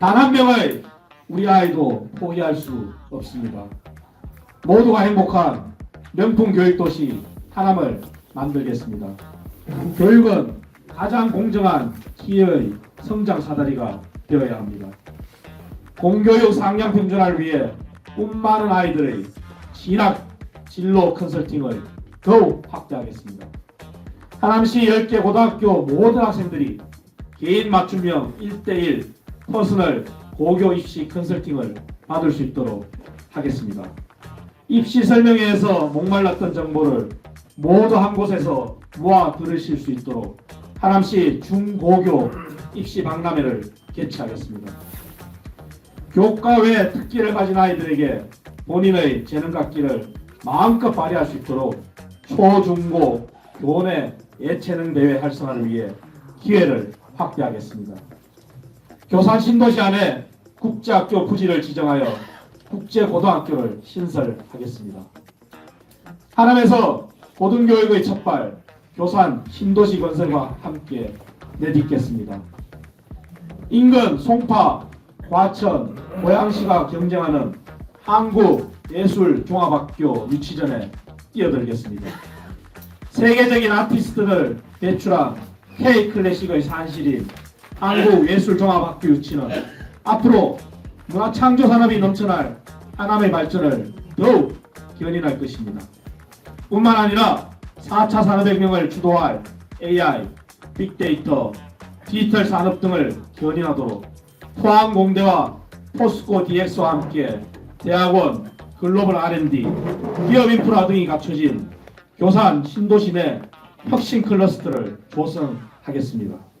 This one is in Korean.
단 한 명의 우리 아이도 포기할 수 없습니다. 모두가 행복한 명품 교육 도시 하남을 만들겠습니다. 교육은 가장 공정한 기회의 성장 사다리가 되어야 합니다. 공교육 상향 평준화를 위해 꿈 많은 아이들의 진학 진로 컨설팅을 더욱 확대하겠습니다. 하남시 10개 고등학교 모든 학생들이 개인 맞춤형 1대1 퍼스널 고교 입시 컨설팅을 받을 수 있도록 하겠습니다. 입시 설명회에서 목말랐던 정보를 모두 한 곳에서 모아 들으실 수 있도록 하남시 중고교 입시 박람회를 개최하겠습니다. 교과 외 특기를 가진 아이들에게 본인의 재능각기를 마음껏 발휘할 수 있도록 초중고 교내 예체능 대회 활성화를 위해 기회를 확대하겠습니다. 교산 신도시 안에 국제학교 부지를 지정하여 국제고등학교를 신설하겠습니다. 하남에서 고등교육의 첫발 교산 신도시 건설과 함께 내딛겠습니다. 인근 송파, 과천, 고양시가 경쟁하는 한국 예술종합학교 유치전에 뛰어들겠습니다. 세계적인 아티스트를 배출한 K 클래식의 산실인 한국 예술 종합학교 유치는 앞으로 문화 창조 산업이 넘쳐날 하남의 발전을 더욱 견인할 것입니다. 뿐만 아니라 4차 산업혁명을 주도할 AI, 빅데이터, 디지털 산업 등을 견인하도록 포항공대와 포스코 DX와 함께 대학원, 글로벌 R&D, 기업 인프라 등이 갖춰진 교산 신도시 내 혁신 클러스터를 조성하겠습니다.